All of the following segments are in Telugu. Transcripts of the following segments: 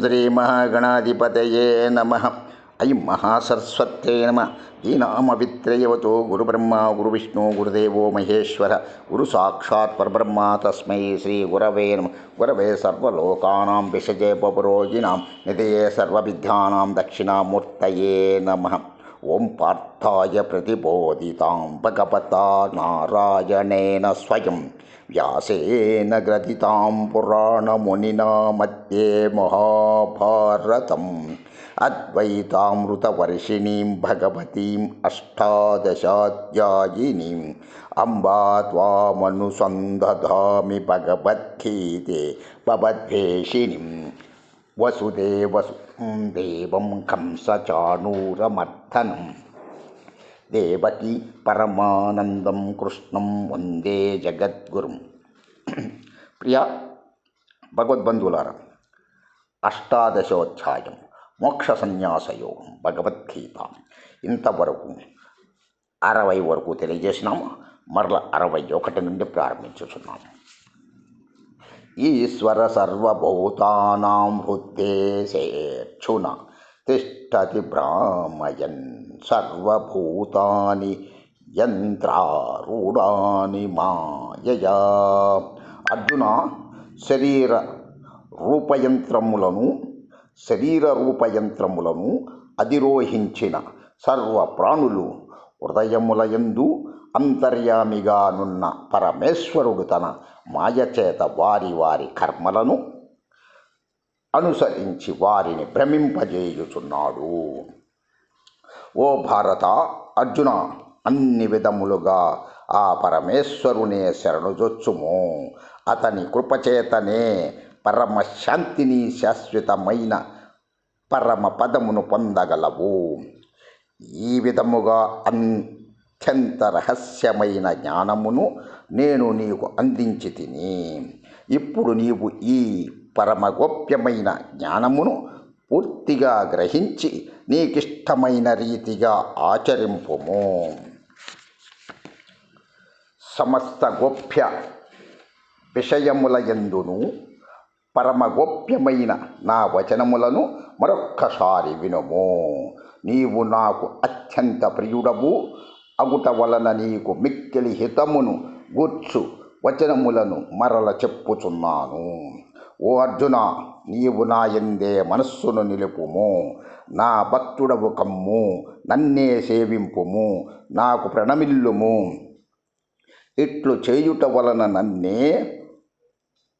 శ్రీ మహాగణాధిపతయే నమ. ఐం మహాసరస్వత్యే నమ. ఈ నామవిత్రయవతో గురుబ్రహ్మ గురువిష్ణు గురుదేవో మహేశ్వర గురు సాక్షాత్ పరబ్రహ్మ తస్మై శ్రీ గురవే నమ. గురవే సర్వలోకానాం విషజే పపురోజినాం నిధయే సర్వవిద్యానాం దక్షిణామూర్తయే నమ. ஓம் பார்த்தாய பிரதிபோதிதாம் பகவதா நாராயணேன ஸ்வயம். வியாசேன கிரதிதாம் புராணமுனினா மத்தியே மகாபாரதம். அத்வைதாமிருதவர்ஷிணீம் பகவதீம் அஷ்டாதசாத்தியாயினீம் அம்பா துவாமனுசந்ததாமி பகவத்கீதே பவத்வேஷினிம். వసుదేవసు దేవం కంసచాణూరమర్దనం దేవకి పరమానందం కృష్ణం వందే జగద్గురుం ప్రియ భగవద్బంధువులారా అష్టాదశోధ్యాయం మోక్ష సన్యాసయోగం భగవద్గీత ఇంతవరకు అరవై వరకు తెలియజేసినాము. మరల అరవై ఒకటి నుండి ప్రారంభించుచున్నాము. ఈశ్వర సర్వభూతానాం హృద్దేశేక్షున తిష్టతి భ్రామయన్ సర్వభూతాని యంత్రారూఢాని మాయయా. అర్జున శరీర రూపయంత్రములను శరీర రూపయంత్రములను అధిరోహించిన సర్వ ప్రాణులు హృదయములయందు అంతర్యామిగానున్న పరమేశ్వరుడు తన మాయచేత వారి వారి కర్మలను అనుసరించి వారిని భ్రమింపజేయుచున్నాడు. ఓ భారత అర్జున అన్ని విధములుగా ఆ పరమేశ్వరునే శరణుజొచ్చుము. అతని కృపచేతనే పరమశాంతిని శాశ్వతమైన పరమ పదమును పొందగలవు. ఈ విధముగా అన్ అత్యంత రహస్యమైన జ్ఞానమును నేను నీకు అందించి తిని ఇప్పుడు నీవు ఈ పరమ గోప్యమైన జ్ఞానమును పూర్తిగా గ్రహించి నీకిష్టమైన రీతిగా ఆచరింపుము. సమస్త గోప్య విషయముల ఎందును పరమ గోప్యమైన నా వచనములను మరొక్కసారి వినుము. నీవు నాకు అత్యంత ప్రియుడవు అగుట వలన నీకు మిక్కిలి హితమును గూర్చు వచనములను మరల చెప్పుచున్నాను. ఓ అర్జున నీవు నా ఎందే మనస్సును నిలుపుము నా భక్తుడవు కమ్ము నన్నే సేవింపుము నాకు ప్రణమిల్లుము. ఇట్లు చేయుట వలన నన్నే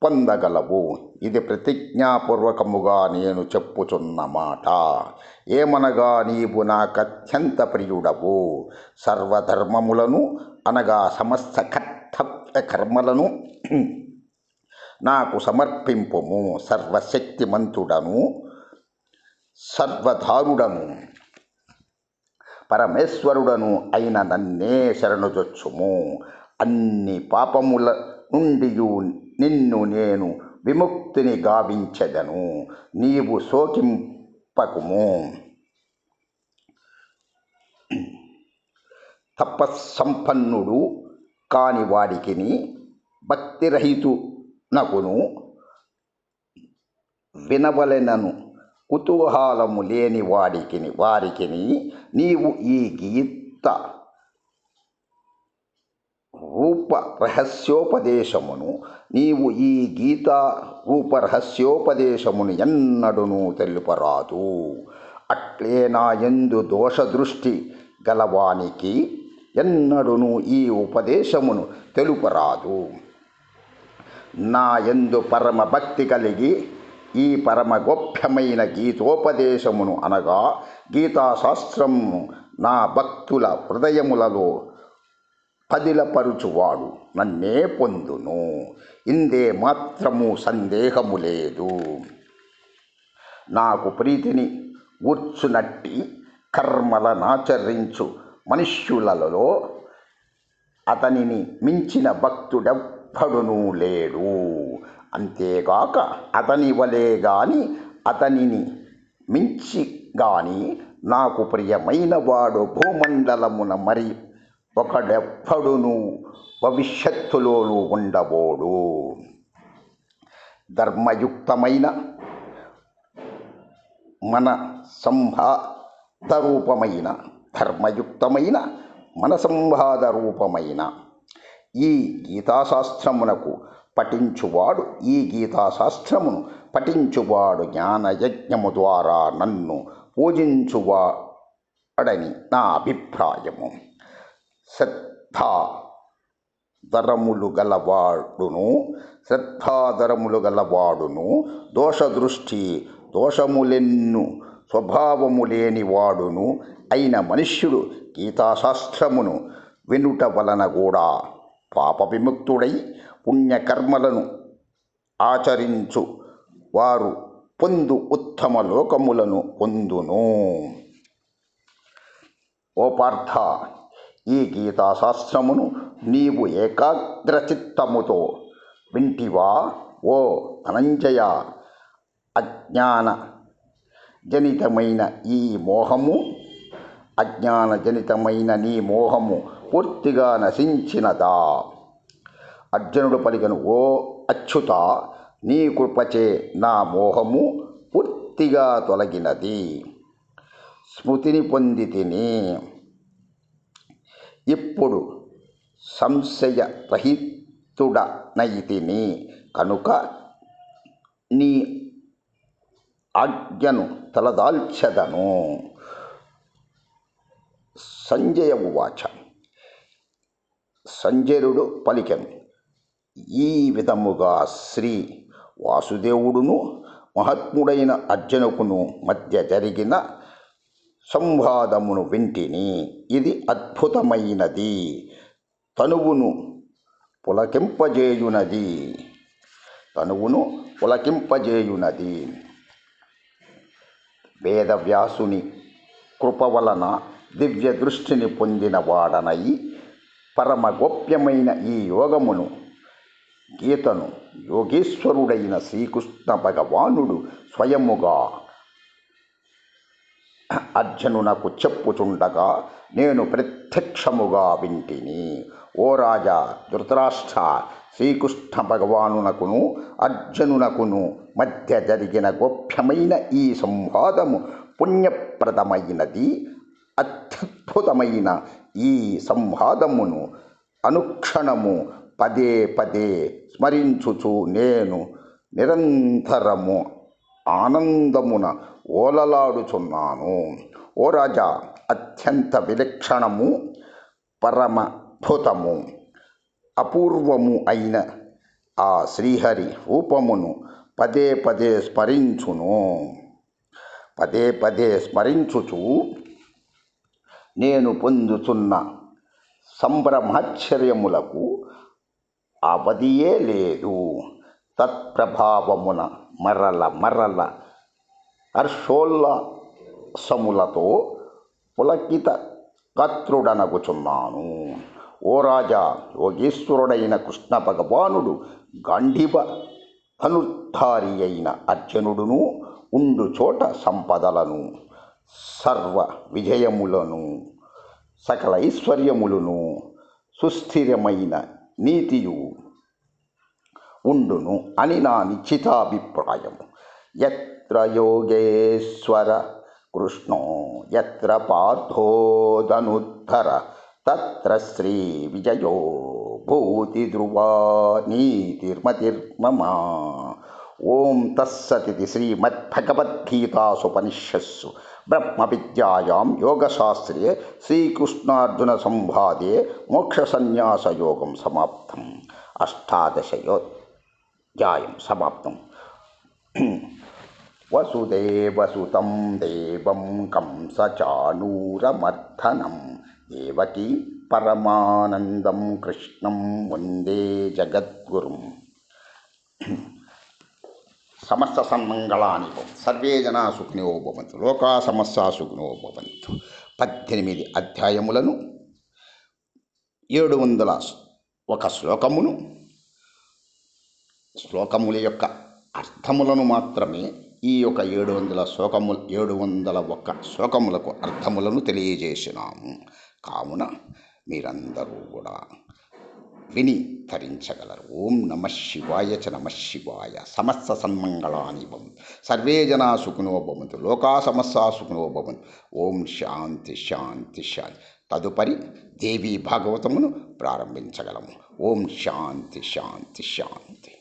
పొందగలవు ఇది ప్రతిజ్ఞాపూర్వకముగా నేను చెప్పుచున్న మాట. ఏమనగా నీవు నాకత్యంత ప్రియుడవు? సర్వధర్మములను అనగా సమస్త కర్తవ్య కర్మలను నాకు సమర్పింపుము. సర్వశక్తిమంతుడను సర్వధారుడను పరమేశ్వరుడను అయిన నన్నే శరణుజొచ్చుము. అన్ని పాపముల నుండి నిన్ను నేను విముక్తిని గావించెదను. నీవు శోకింపకుము. తపస్సంపన్నుడు కాని వాడికిని భక్తిరహితునకును వినవలెనను కుతూహలము లేని వాడికిని వారికిని నీవు ఈ గీత రూప రహస్యోపదేశమును నీవు ఈ గీత రూప రహస్యోపదేశమును ఎన్నడును తెలుపరాదు. అట్లే నా ఎందు దోషదృష్టి గలవానికి ఎన్నడును ఈ ఉపదేశమును తెలుపరాదు. నా ఎందు పరమ భక్తి కలిగి ఈ పరమ గోప్యమైన గీతోపదేశమును అనగా గీతాశాస్త్రము నా భక్తుల హృదయములలో పదిలపరుచువాడు నన్నే పొందును. ఇందే మాత్రము సందేహము లేదు. నాకు ప్రీతిని ఊర్చునట్టి కర్మలనాచరించు మనుష్యులలో అతనిని మించిన భక్తుడెవ్వడునూ లేడు. అంతేగాక అతని వలె గాని అతనిని మించి గాని నాకు ప్రియమైన వాడు భూమండలమున మరి ఒకడెప్పుడును భవిష్యత్తులోనూ ఉండబోడు. ధర్మయుక్తమైన మన సంభాత రూపమైన ధర్మయుక్తమైన మన సంవాద రూపమైన ఈ గీతాశాస్త్రమునకు పఠించువాడు ఈ గీతాశాస్త్రమును పఠించువాడు జ్ఞానయజ్ఞము ద్వారా నన్ను పూజించువాడని నా అభిప్రాయము. శ్రద్ధా ధరములు గలవాడును శ్రద్ధాధరములు గలవాడును దోషదృష్టి దోషములెన్ను స్వభావము లేనివాడును అయిన మనుష్యుడు గీతాశాస్త్రమును వినుట వలన కూడా పాప విముక్తుడై పుణ్యకర్మలను ఆచరించు వారు పొందు ఉత్తమ లోకములను పొందును. ఓ పార్థ ఈ గీతాశాస్త్రమును నీవు ఏకాగ్రచిత్తముతో వింటివా ఓ ధనంజయ అజ్ఞాన జనితమైన ఈ మోహము అజ్ఞాన జనితమైన నీ మోహము పూర్తిగా నశించినదా. అర్జునుడు పలికను ఓ అచ్యుత నీ కృపచే నా మోహము పూర్తిగా తొలగినది. స్మృతిని పొందితిని ఇప్పుడు సంశయరహితుడనైతిని కనుక నీ ఆజ్ఞను తలదాల్చెదను. సంజయ ఉవాచ సంజరుడు పలికెను. ఈ విధముగా శ్రీ వాసుదేవుడును మహాత్ముడైన అర్జునకును మధ్య జరిగిన సంవాదమును వింటిని. ఇది అద్భుతమైనది. తనువును పులకింపజేయునది. తనువును పులకింపజేయునది. వేదవ్యాసుని కృప వలన దివ్య దృష్టిని పొందిన వాడనై పరమ గోప్యమైన ఈ యోగమును గీతను యోగేశ్వరుడైన శ్రీకృష్ణ భగవానుడు స్వయముగా అర్జునునకు చెప్పుచుండగా నేను ప్రత్యక్షముగా వింటిని. ఓ రాజా ధృతరాష్ట్ర శ్రీకృష్ణ భగవానునకును అర్జునునకును మధ్య జరిగిన గోప్యమైన ఈ సంవాదము పుణ్యప్రదమైనది. అత్యద్భుతమైన ఈ సంవాదమును అనుక్షణము పదే పదే స్మరించుచు నేను నిరంతరము ఆనందమున ఓలలాడుచున్నాను. ఓ రాజా అత్యంత విలక్షణము పరమభూతము అపూర్వము అయిన ఆ శ్రీహరి రూపమును పదే పదే స్మరించును. పదే పదే స్మరించుచు నేను పొందుతున్న సంభ్రమాశ్చర్యములకు అవధియే లేదు. తత్ప్రభావమున మరల మరల హర్షోల్లాసములతో పులకిత కత్రుడనగుచున్నాను. ఓ రాజా యోగేశ్వరుడైన కృష్ణ భగవానుడు గాంధీవ ధనుర్ధారి అయిన అర్జునుడును ఉండు చోట సంపదలను సర్వ విజయములను సకల ఐశ్వర్యములను సుస్థిరమైన నీతియు ఉండును అని నా నిశ్చితాభిప్రాయము. ఎత్ర యోగేశ్వర కృష్ణో ఎత్ర పార్థోదనుద్ధర తత్ర శ్రీ విజయో భూతి ధ్రువా నీతిర్మతిర్మమా. ఓం తస్సతి శ్రీమద్భగవద్గీతాసుపనిషత్సు బ్రహ్మ విద్యాయాం యోగశాస్త్రే శ్రీకృష్ణార్జున సంవాదే మోక్షసన్యాసయోగం సమాప్తం. ధ్యాయం సమాప్తం. వసుదేవసుతం దేవం కంసచానూరమర్థనం దేవకీ పరమానందం కృష్ణం వందే జగద్గురుం. సమస్త సన్మంగళాని సర్వే జనా సుఖినో భవంతు. లోకా సమస్య సుఖినో భవంతు. పద్దెనిమిది అధ్యాయములను ఏడు వందల ఒక శ్లోకమును శ్లోకముల యొక్క అర్థములను మాత్రమే ఈ యొక్క ఏడు వందల శ్లోకము ఏడు వందల ఒక్క శ్లోకములకు అర్థములను తెలియజేసినాము కావున మీరందరూ కూడా విని తరించగలరు. ఓం నమ శివాయ చ నమ శివాయ. సమస్త సన్మంగళాని భవంతు సర్వే జనా సుఖినో భవంతు. లోకా సమస్త సుఖినో భవంతు. ఓం శాంతి శాంతి శాంతి. తదుపరి దేవీ భాగవతమును ప్రారంభించగలము. ఓం శాంతి శాంతి శాంతి.